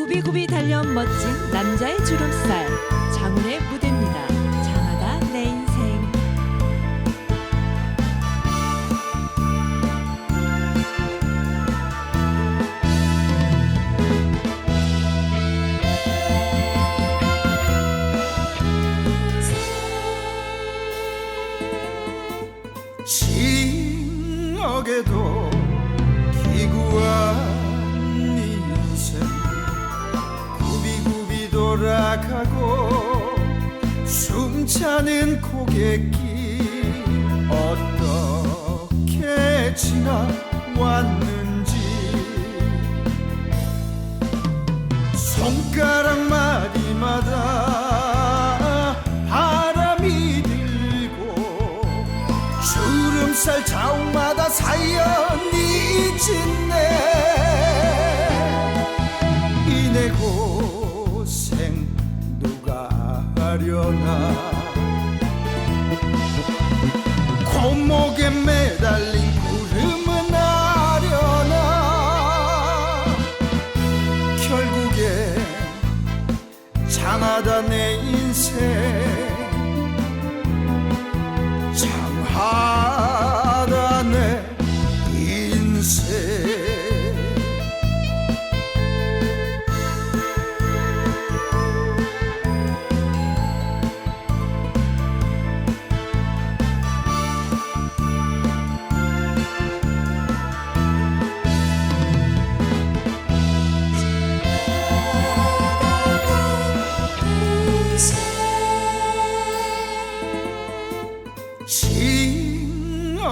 굽이굽이 달려온 멋진 남자의 주름살 장훈의 무대입니다. 장하다 내 인생. 징역에도 기구한 돌아가고 숨차는 고갯길 어떻게 지나왔는지. 손가락 마디마다 바람이 들고 주름살 자욱마다 사연이 짓네 장하다 내 인생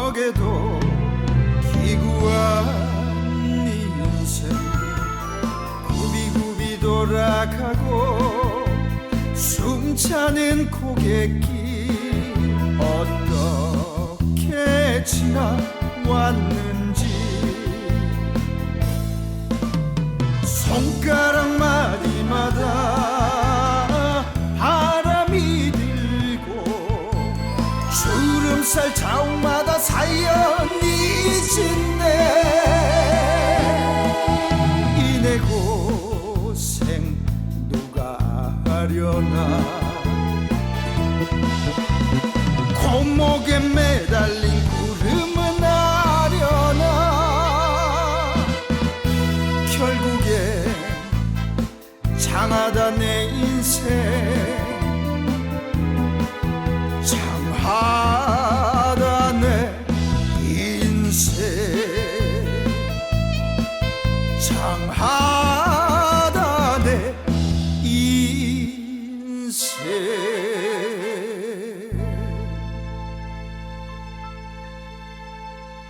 징역에도 기구한 인생. 굽이굽이 돌아가고 숨차는 고갯길 어떻게 지나왔는지. 손가락 마디마다 바람이 들고 주름살 자욱마다 사연이 짓네 이내 고생 누가 하려나? 고목에 매달린 구름은 아려나? 결국에 장하다 내 Ang